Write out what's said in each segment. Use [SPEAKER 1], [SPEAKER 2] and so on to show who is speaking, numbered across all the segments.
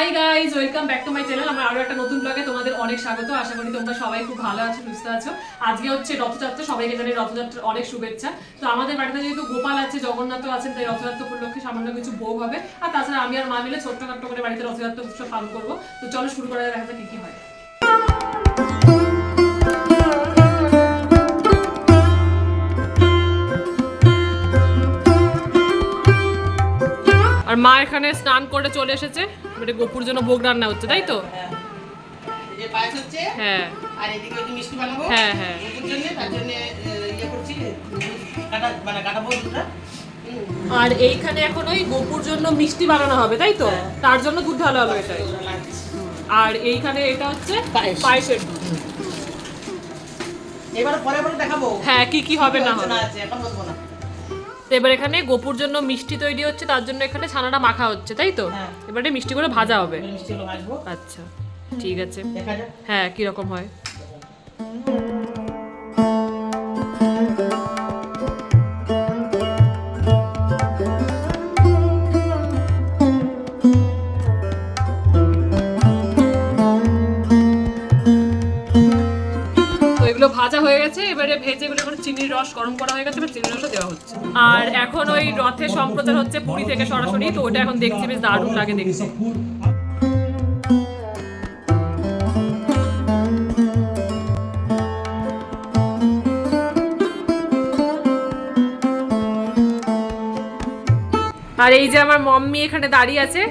[SPEAKER 1] Hi guys welcome back to my channel আমার আরও একটা নতুন ব্লগে তোমাদের অনেক স্বাগত। আশা করি তোমরা সবাই খুব ভালো আছো, সুস্থ আছো। আজকে হচ্ছে রথযাত্রা। সবাইকে জানি রথযাত্রার অনেক শুভেচ্ছা। তো আমাদের বাড়িতে যেহেতু গোপাল আছে, জগন্নাথও আছেন তাই রথযাত্রা উপলক্ষে সামান্য কিছু ভোগ হবে। আর তাছাড়া আমি আর মা মিলে ছোট্ট করে বাড়িতে রথযাত্রা উৎসব পালন করব। তো চলো শুরু করা দেখা যাক কী কি হয়। আর মা এখানে স্নান করে চলে এসেছে। মানে গোপুর জন্য ভোগ রান্না হচ্ছে তাই তো? হ্যাঁ। হ্যাঁ, হ্যাঁ।
[SPEAKER 2] ইয়ে মানে
[SPEAKER 1] আর এইখানে এখন ওই গোপুর জন্য মিষ্টি বানানো হবে তাই তো? তার জন্য দুধ ঢালা হলো এটাই। আর এইখানে এটা হচ্ছে
[SPEAKER 2] পায়েস।
[SPEAKER 1] পায়েসের দুধ।
[SPEAKER 2] এবার পরে পরে দেখাবো।
[SPEAKER 1] হ্যাঁ কি কি হবে না হবে।
[SPEAKER 2] এখন বলব না।
[SPEAKER 1] তো এবার এখানে গোপুর জন্য মিষ্টি তৈরি হচ্ছে তার জন্য এখানে ছানাটা মাখা হচ্ছে তাই তো?
[SPEAKER 2] হ্যাঁ।
[SPEAKER 1] এবারে মিষ্টি করে ভাজা হবে। আচ্ছা ঠিক আছে। হ্যাঁ কীরকম হয়। রস গরম করা হয়ে গেছে, এবার চিনির রসটা দেওয়া হচ্ছে। আর এখন ওই রথে সম্প্রচার হচ্ছে পুরী থেকে সরাসরি, তো ওটা এখন দেখছি, বেশ দারুণ লাগে দেখতে। আর এই যে আমার মম্মি এখানে দাঁড়িয়ে আছে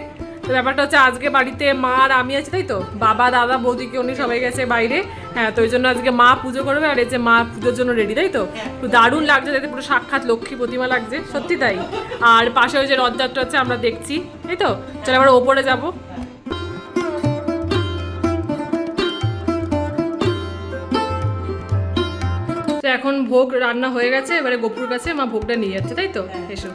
[SPEAKER 1] তো ব্যাপারটা হচ্ছে আজকে বাড়িতে মা আর আমি আছি তাই তো? বাবা দাদা বৌদিকে উনি সবাই গেছে বাইরে। হ্যাঁ তো ওই জন্য আজকে মা পুজো করবে আর এই যে মা পুজোর জন্য রেডি তাই তো? তো দারুণ লাগছে যাতে পুরো সাক্ষাৎ লক্ষ্মী প্রতিমা লাগছে সত্যি তাই? আর পাশে ওই যে রথযাত্রা হচ্ছে আমরা দেখছি তাই তো? চলো আবার ওপরে যাব। তো এখন ভোগ রান্না হয়ে গেছে এবারে গোপুর কাছে মা ভোগটা নিয়ে যাচ্ছে তাই তো? এসো।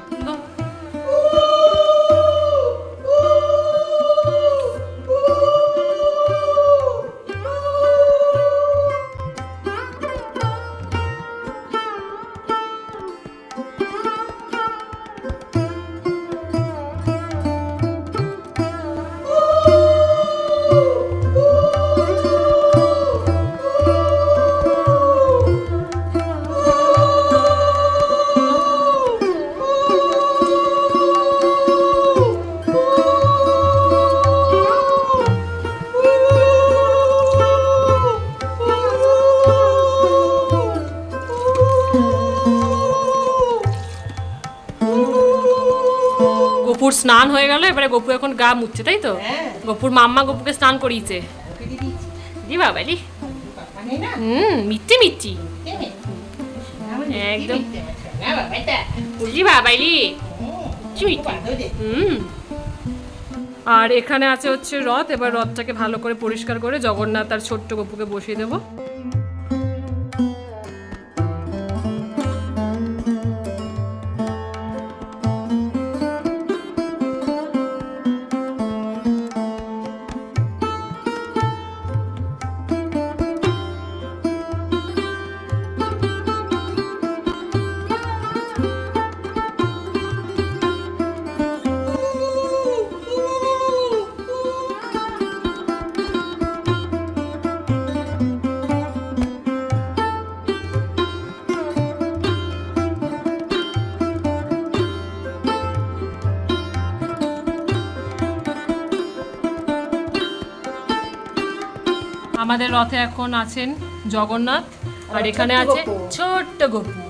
[SPEAKER 1] গপুর স্নান হয়ে গেল এবারে গপু এখন গা মুছছে তাই তো?
[SPEAKER 2] হ্যাঁ।
[SPEAKER 1] গপুর মাম্মা গপুকে স্নান করিয়েছে। দি বাবা দি।
[SPEAKER 2] মানে
[SPEAKER 1] হুম মিচ্ছি মিচ্ছি একদম।
[SPEAKER 2] না বাবা এটা।
[SPEAKER 1] বাবাইলি
[SPEAKER 2] হুম,
[SPEAKER 1] চুই
[SPEAKER 2] বাদ দে।
[SPEAKER 1] হুম। আর এখানে আছে হচ্ছে রথ এবার রথটাকে ভালো করে পরিষ্কার করে জগন্নাথ আর ছোট্ট গপুকে বসিয়ে দেবো। আমাদের রথে এখন আছেন জগন্নাথ আর এখানে আছে ছোট্ট গপু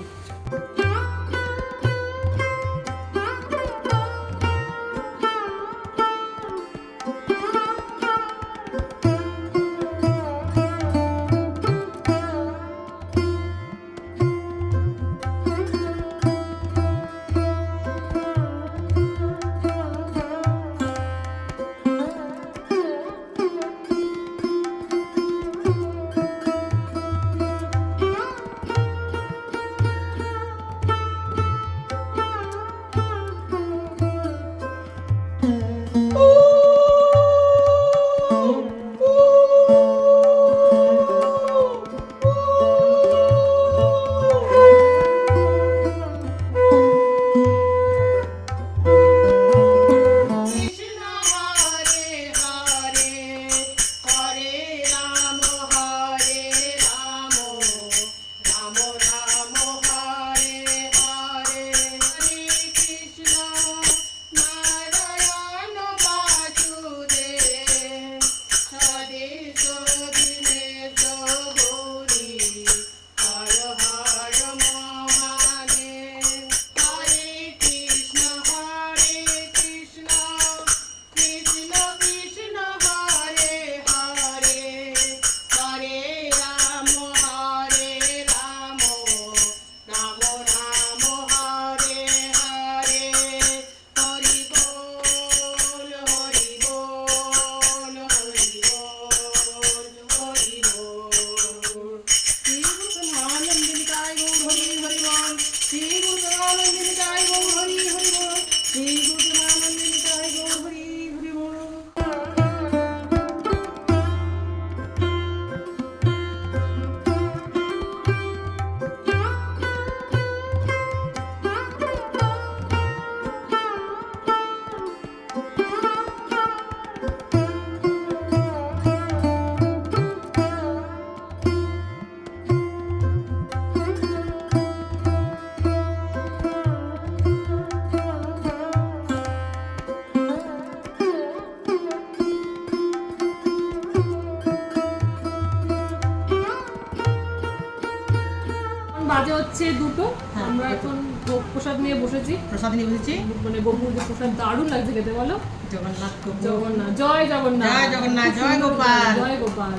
[SPEAKER 1] হচ্ছে দুটো
[SPEAKER 2] হ্যাঁ,
[SPEAKER 1] আমরা এখন ভোগ প্রসাদ নিয়ে বসেছি।
[SPEAKER 2] প্রসাদ নিয়ে বসেছি।
[SPEAKER 1] মানে যে প্রসাদ দারুণ লাগছে খেতে বলো?
[SPEAKER 2] জগন্নাথ
[SPEAKER 1] জগন্নাথ জয় জগন্নাথ।
[SPEAKER 2] জয় জগন্নাথ, জয় গোপাল।
[SPEAKER 1] জয় গোপাল।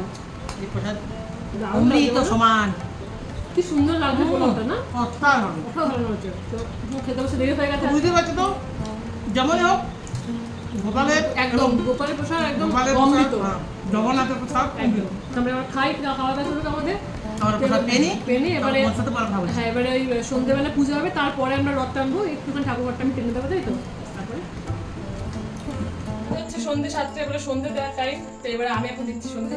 [SPEAKER 2] এই প্রসাদ অমৃত? সমান।
[SPEAKER 1] কি সুন্দর লাগছে পোলাওটা না?
[SPEAKER 2] অসাধারণ।
[SPEAKER 1] অসাধারণ হচ্ছে তো খেতে বসে দেরি হয়ে গেছে?
[SPEAKER 2] বুঝতে পারছ তো? যেমনই হোক গোপালের
[SPEAKER 1] একদম গোপালের প্রসাদ একদম অমৃত।
[SPEAKER 2] হ্যাঁ, জগন্নাথের প্রসাদ
[SPEAKER 1] একদম। আমরা খাই খাওয়া দাওয়া করবে আমাদের। এবারে হ্যাঁ এবারে ওই সন্ধ্যেবেলা পুজো হবে তারপরে আমরা রথ টানবো একটুখানি ঠাকুরঘরটা আমি টেনে দেবো তাই তো? তারপরে? হচ্ছে সন্ধ্যে সাতটা এবারে সন্ধ্যে দেওয়ার তারিখ তো এবারে আমি এখন দিচ্ছি সন্ধ্যে।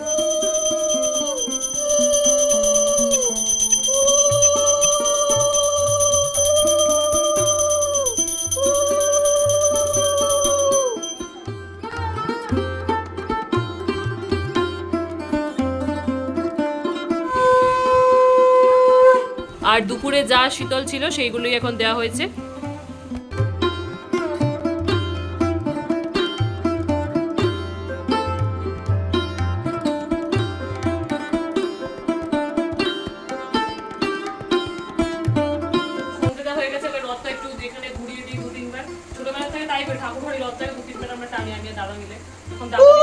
[SPEAKER 1] আর দুপুরে যা শীতল ছিল সেইগুলোই এখন দেওয়া হয়েছে। হয়ে ছোটবেলা থেকে তাই করি ঠাকুর ঘরে রথটাকে দু তিনবার আমরা টানি দাদা মিলে। এখন দাদা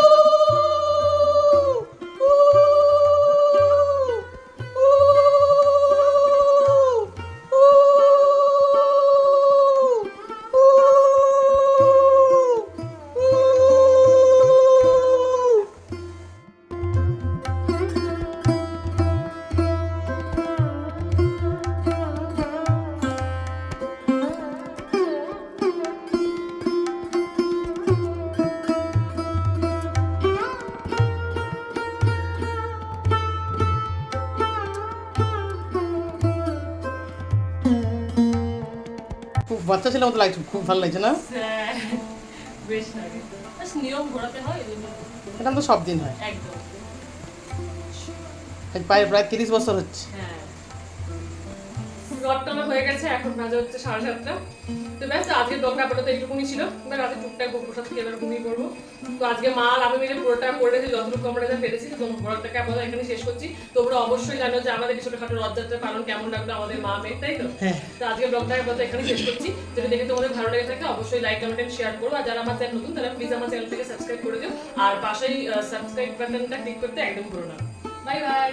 [SPEAKER 2] বাচ্চা ছেলে মতো লাগছে খুব ভালো লাগছে না?
[SPEAKER 1] বেশ লাগে নিয়ম ঘোরাতে হয়
[SPEAKER 2] এটা তো সব দিন হয়।
[SPEAKER 1] একদম।
[SPEAKER 2] প্রায় প্রায় তিরিশ বছর হচ্ছে।
[SPEAKER 1] হ্যাঁ। রথটা আমার হয়ে গেছে এখন বাজে হচ্ছে সাড়ে সাতটা। তো ব্যাস আজকে ব্লগটা আপাতত এইটুকুনি ছিল। এবার রাতে টুকটাক গোপুর সাথে এবার ঘুমিয়ে পড়ব। তো আজকে মা আর আমি মিলে পুরোটা করে রেখেছি যতটুকু আমরা যা পেরেছি তো ব্লগটাকে আপাতত এখানে শেষ করছি। তোমরা অবশ্যই জানো যে আমাদের ছোটখাটো রথযাত্রা পালন কেমন লাগল আমাদের মা মেয়ে তাই তো?
[SPEAKER 2] হ্যাঁ।
[SPEAKER 1] তো আজকে ব্লগটা আপাতত এখানে শেষ করছি। যদি দেখে তোমাদের ভালো লেগে থাকে অবশ্যই লাইক কমেন্ট শেয়ার করো। আর যারা আমার চ্যানেল নতুন তারা প্লিজ আমার চ্যানেল থেকে সাবস্ক্রাইব করে দিও। আর পাশেই সাবস্ক্রাইব বাটনটা ক্লিক করতে একদম করো না। Bye bye